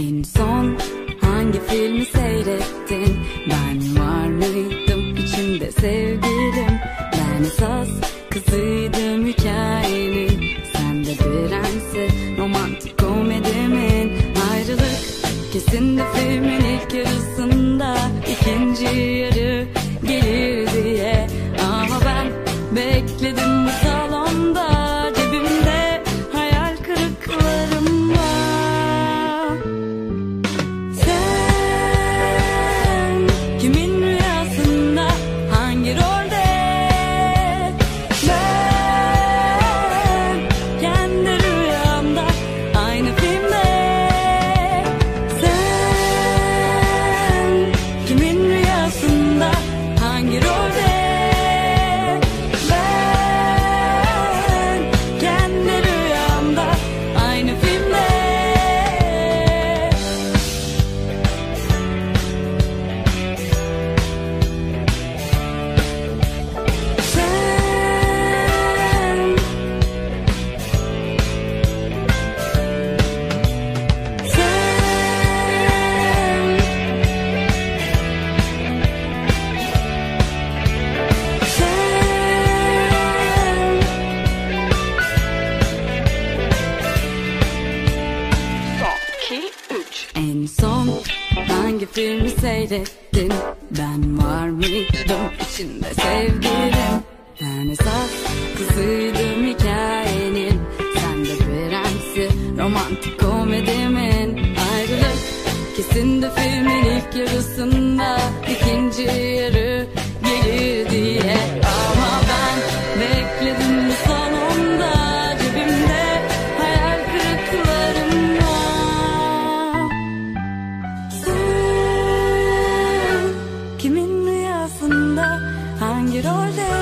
En son hangi filmi seyrettin? Ben var mıydım içinde sevgilim? Ben esas kızıydım hikayenin. Sen de prenses romantik komedimin. Ayrılık kesin filmin ilk yarısında ikinci yarı gelir diye. Ama ben bekledim bu salonda En son hangi filmi seyrettin? Ben var mıydım içinde sevgilim? Ben esas kızıydım hikayenin Sen de prensi romantik komedimin Ayrılık kesin de filmin ilk yarısında ikinci yarı gelir diye Ama your.